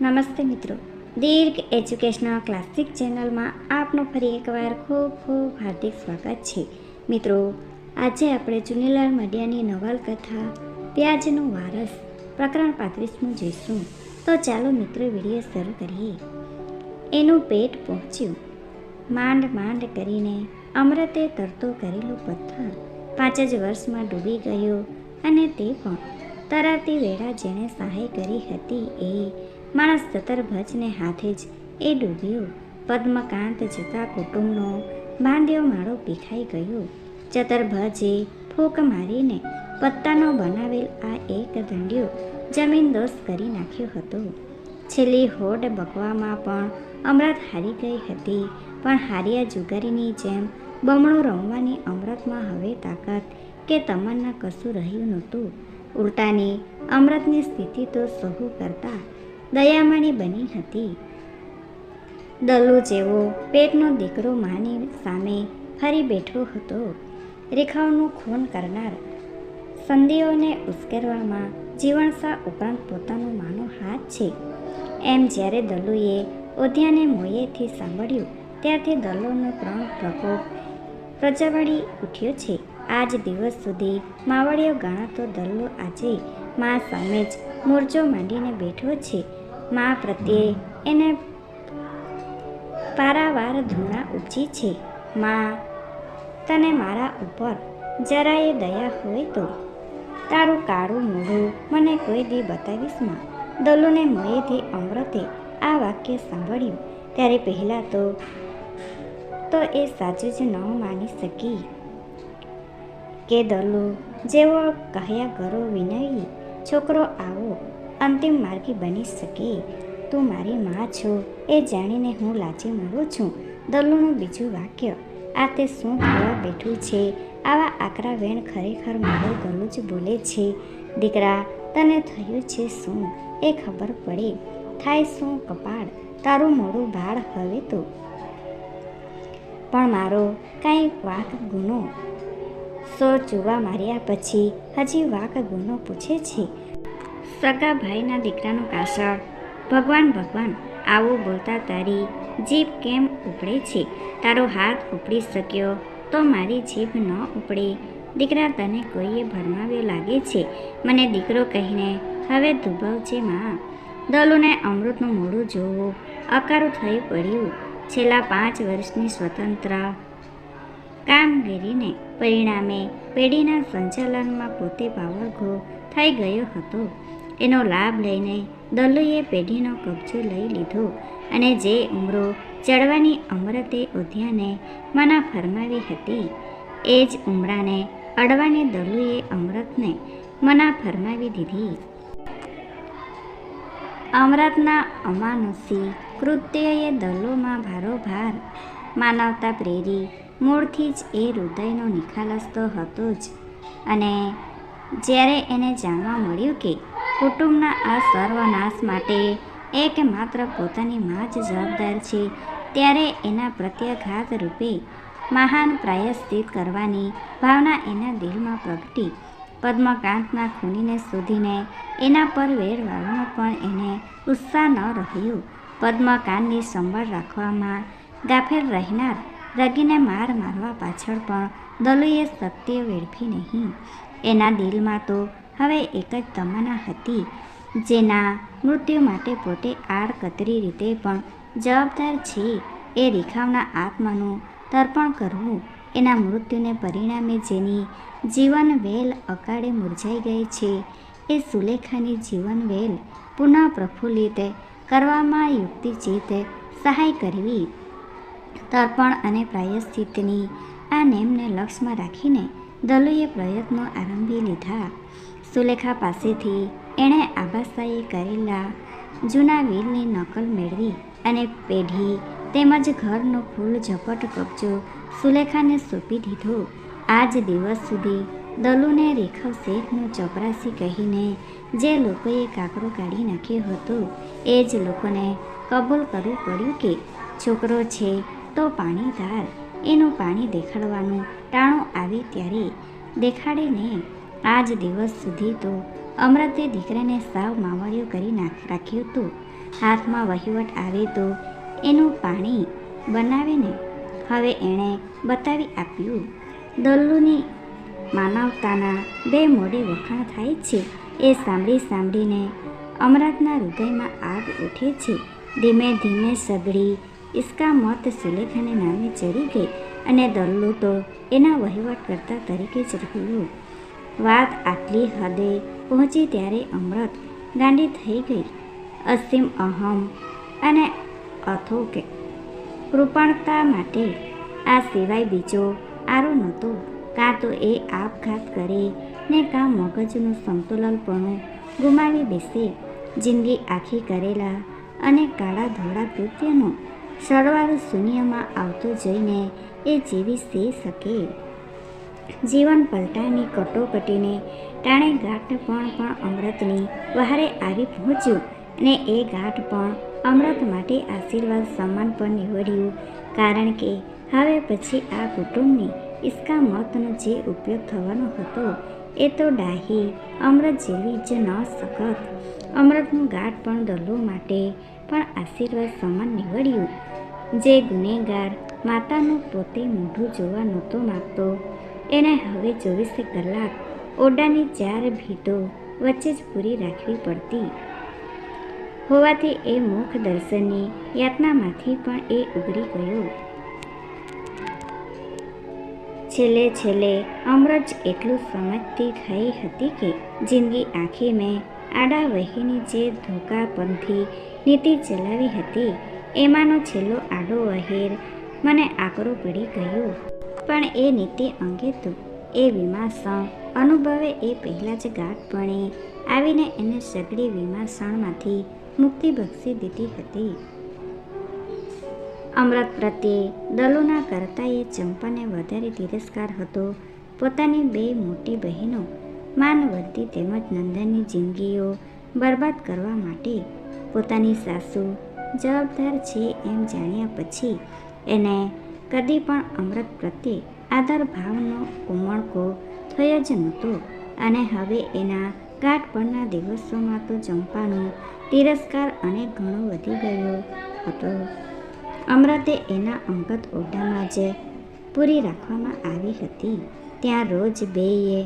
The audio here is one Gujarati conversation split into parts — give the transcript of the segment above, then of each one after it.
નમસ્તે મિત્રો. દીર્ઘ એજ્યુકેશનલ ક્લાસિક ચેનલમાં આપનું ફરી એકવાર ખૂબ ખૂબ હાર્દિક સ્વાગત છે. મિત્રો, આજે આપણે ચુનીલાલ મડિયાની નવલકથા પ્યાજનો વારસ પ્રકરણ પાંત્રીસમું જોઈશું. તો ચાલો મિત્રો, વીડિયો શરૂ કરીએ. એનું પેટ પહોંચ્યું. માંડ માંડ કરીને અમૃતે તરતો કરેલો પથ્થર પાંચ જ વર્ષમાં ડૂબી ગયો અને તે પણ. તરાતી વેળા જેણે સહાય કરી હતી એ માણસ ચતરભજને હાથે જ એ ડૂબ્યો. પદ્મકાંત જતા કુટુંબનો બાંધ્યો માળો પીખાઈ ગયો. ચતરભજે ફૂંક મારીને પત્તાનો બનાવેલ આ એક દંડિયો જમીનદોસ્ત કરી નાખ્યો હતો. છેલ્લી હોડ બકવામાં પણ અમૃત હારી ગઈ હતી, પણ હારિયા જુગારીની જેમ બમણું રમવાની અમૃતમાં હવે તાકાત કે તમન્ના કશું રહ્યું નહોતું. ઉલટાની અમૃતની સ્થિતિ તો સહુ કરતા દયામણી બની હતી. દલુ જેવો પેટનો દીકરો માની સામે ફરી બેઠો હતો. રેખાઓનું ખૂન કરનાર સંધિઓને ઉશ્કેરવામાં જીવણસા ઉપરાંત પોતાનો માનો હાથ છે. એમ જ્યારે દલુએ ઓધ્યાને મોયેથી સાંભળ્યું, ત્યારથી દલોનો ત્રણ પ્રકોપ પ્રજવળી ઉઠ્યો છે. આજ દિવસ સુધી માવડીઓ ગણાતો દલ્લો આજે મા સામે જ મોરચો માંડીને બેઠો છે. મા પ્રત્યે એને પારાવાર ધૂણા ઉપજી છે. મા, તને મારા ઉપર જરાય દયા હોય તો. તારું કાળું મોઢું મને કોઈ દી બતાવીશમાં. દલુને મોયેથી અમૃતે આ વાક્ય સાંભળ્યું. ત્યારે પહેલાં તો તો એ સાચું જ ન માની શકી. કે દલુ, જેવો કહ્યા કરો વિનયી, છોકરો આવો. અંતિમ માર્ગી બની શકે તું મારી માં છો. એ જાણીને હું લાચી મળું છું. દલ્લુનું બીજું વાક્ય, આ તે શું થવા બેઠું છે? આવા આકરા વેણ ખરેખર મારો ગલું જ બોલે છે. દીકરા, તને થયું છે શું? એ ખબર પડે. થાય શું કપાળ? તારું મોડું ભાળ હવે તો. પણ મારો કાંઈ વાક ગુનો. સો ચૂવા માર્યા પછી હજી વાક ગુનો પૂછે છે. સગા ભાઈના દીકરાનું કાસળ. ભગવાન ભગવાન, આવું બોલતા તારી જીભ કેમ ઉપડે છે? તારો હાથ ઉપડી શક્યો તો મારી જીભ ન ઉપડે. દીકરા તને કોઈએ ભરમાવ્યો લાગે છે? મને દીકરો કહીને, હવે દુભાવજે માં. દલુને અમૃતનું મોડું જોવું. અકારું થઈ પડ્યું. છેલ્લા પાંચ વર્ષની સ્વતંત્ર કામગીરીને પરિણામે પેઢીના સંચાલનમાં પોતે પાવરઘો થઈ ગયો હતો. એનો લાભ લઈને દલ્લુએ પેઢીનો કબજો લઈ લીધો અને જે ઉમરો ચડવાની અમરતે ઉદ્યાને મના ફરમાવી હતી, એ જ ઉમરાને અડવાની દલ્લુએ અમૃતને મના ફરમાવી દીધી. અમૃતના અમાનુષી કૃત્યએ દલોમાં ભારોભાર માનવતા પ્રેરી મૂળથી જ એ હૃદયનો નિખાલસ તો હતો જ. અને જ્યારે એને જાણવા મળ્યું કે કુટુંબના આ સર્વનાશ માટે એક માત્ર પોતાની માં જ જવાબદાર છે. ત્યારે એના પ્રત્યાઘાત રૂપે મહાન પ્રાયશ્ચિત કરવાની ભાવના એના દિલમાં પ્રગટી. પદ્મકાંતના ખૂનીને શોધીને એના પર વેર વાળવાનો પણ એને ઉત્સાહ ન રહ્યો. પદ્મકાંતની સંભાળ રાખવામાં ગાફેલ રહેનાર રગીને માર મારવા પાછળ પણ દલુએ સત્ય વેડફી નહીં. એના દિલમાં તો હવે એક જ તમન્ના હતી, જેના મૃત્યુ માટે પોતે આડકતરી રીતે પણ જવાબદાર છે. એ રેખાવના આત્માનું તર્પણ કરવું, એના મૃત્યુને પરિણામે જેની જીવન વેલ અકાળે મુરઝાઈ ગઈ છે, એ સુલેખાની જીવન વેલ પુનઃ પ્રફુલ્લિત કરવામાં યુક્તિચિત સહાય કરવી. તર્પણ અને પ્રાયશ્ચિતની આ નેમને લક્ષ્યમાં રાખીને દલોએ પ્રયત્નો આરંભી લીધા. સુલેખા પાસેથી એણે આબાસાએ કરેલા જૂના વીલની નકલ મેળવી અને પેઢી તેમજ ઘરનો ફૂલ ઝપટ કબજો સુલેખાને સોંપી દીધો. આજ દિવસ સુધી દલુને રેખવ શેઠનો ચોપરાસી કહીને જે લોકોએ કાકરો કાઢી નાખ્યો હતો, એ જ લોકોને કબૂલ કરવું પડ્યું કે છોકરો છે તો પાણીદાર, એનું પાણી દેખાડવાનું ટાણું આવે ત્યારે દેખાડે ને આજ દિવસ સુધી તો અમૃતે દીકરાને સાવ માવડિયું કરી નાખ રાખ્યું હતું હાથમાં વહીવટ આવે તો એનું પાણી બનાવીને હવે એણે બતાવી આપ્યું. દલ્લુની માનવતાના બે મોઢે વખાણ થાય છે. એ સાંભળી સાંભળીને અમરાતના હૃદયમાં આગ ઉઠે છે. ધીમે ધીમે સગડી ઇસ્કા મત સુલેખાને નામે ચડી ગઈ અને દલ્લુ તો એના વહીવટકર્તા તરીકે જ રહ્યું. વાત આટલી હદે પહોંચી ત્યારે અમૃત ગાંડી થઈ ગઈ. અસીમ અહમ અને અથોકે કૃપણતા માટે આ સિવાય બીજો આરો નહોતો. કાં તો એ આપઘાત કરે ને કાં મગજનું સંતુલનપણું ગુમાવી બેસે. જિંદગી આખી કરેલા અને કાળા ધોળા કૃત્યનો સરવાળો શૂન્યમાં આવતો જઈને એ જીવી સે શકે. જીવન પલટાની કટોકટીને ટાણે ગાંઠ પણ પણ અમૃતની વહારે આવી પહોંચ્યું અને એ ગાંઠ પણ અમૃત માટે આશીર્વાદ સમાન પણ નીવડ્યું કારણ કે હવે પછી આ કુટુંબની ઇસ્કા મતનો જે ઉપયોગ થવાનો હતો, એ તો ડાહી, અમૃત જેવી જ ન શકત અમૃતનું ગાંઠ પણ દલો માટે પણ આશીર્વાદ સમાન નીવડ્યું. જે ગુનેગાર માતાનું પોતે મોઢું જોવા નહોતો માગતો એને હવે ચોવીસે કલાક ઓરડાની ચાર ભીતો વચ્ચે જ પૂરી રાખવી પડતી. હોવાથી એ મુખ દર્શનની યાતનામાંથી પણ એ ઉગરી ગયો. છેલ્લે છેલ્લે અમરજ એટલું સમજતી થઈ હતી કે જિંદગી આખી મેં આડા વહીની જે ધોકાપંથી નીતિ ચલાવી હતી, એમાંનો છેલ્લો આડો વહેર મને આકરો પડી ગયો. પણ એ નીતિ અંગે તો એ વિમાસણ અનુભવે એ પહેલાં જ ગાઢપણે આવીને એને સગડી વિમાસણમાંથી મુક્તિ બક્ષી દીધી હતી. અમૃત પ્રત્યે દલોના કરતાં એ ચંપાને વધારે તિરસ્કાર હતો. પોતાની બે મોટી બહેનો, માનવર્તી તેમજ નંદનની જિંદગીઓ બરબાદ કરવા માટે પોતાની સાસુ જવાબદાર છે એમ જાણ્યા પછી એને કદી પણ અમૃત પ્રત્યે આદર ભાવનો ઉમળકો થયો જ નહોતો. અને હવે એના ગાંઠ પરના દિવસોમાં તો ચંપાનો તિરસ્કાર અનેક ઘણો વધી ગયો હતો. અમૃતે એના અંગત ઓરડામાં જ પૂરી રાખવામાં આવી હતી, ત્યાં રોજ બેયે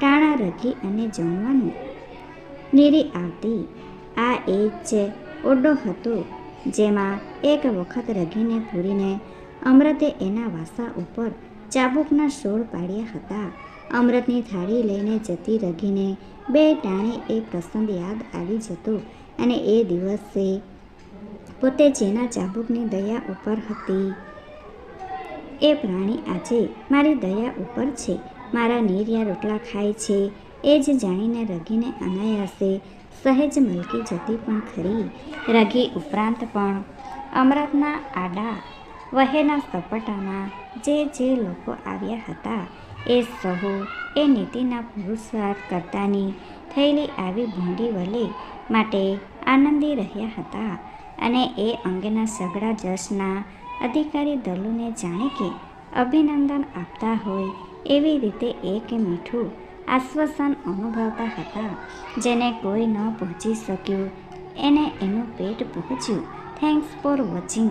ટાણા રખી અને જમવાનું નીરી આવતી. આ એ જ ઓરડો હતો, જેમાં એક વખત રગીને પૂરીને અમૃતે એના વાસા ઉપર ચાબુકના સોળ પાડ્યા હતા. અમૃતની થાળી લઈને જતી રઘીને બે ટાણે એ પ્રસંગ યાદ આવી જતો અને એ દિવસે પોતે જેના ચાબુકની દયા ઉપર હતી. એ પ્રાણી આજે મારી દયા ઉપર છે. મારા નીરિયા રોટલા ખાય છે. એ જ જાણીને રઘીને અનાયાસે સહેજ મલકી જતી પણ ખરી. રઘી ઉપરાંત પણ અમૃતના આડા વહેના સપાટામાં જે જે લોકો આવ્યા હતા, એ સહુ, એ નીતિના પુરુષાર્થ કરતાની થયેલી આવી ભૂંડી વલે માટે આનંદી રહ્યા હતા અને એ અંગેના સગડા જશના અધિકારી દલોને જાણે કે અભિનંદન આપતા હોય એવી રીતે એક મીઠું આશ્વાસન અનુભવતા હતા, જેને કોઈ ન પહોંચી શક્યું. એને એનું પેટ પહોંચ્યું. Thanks for watching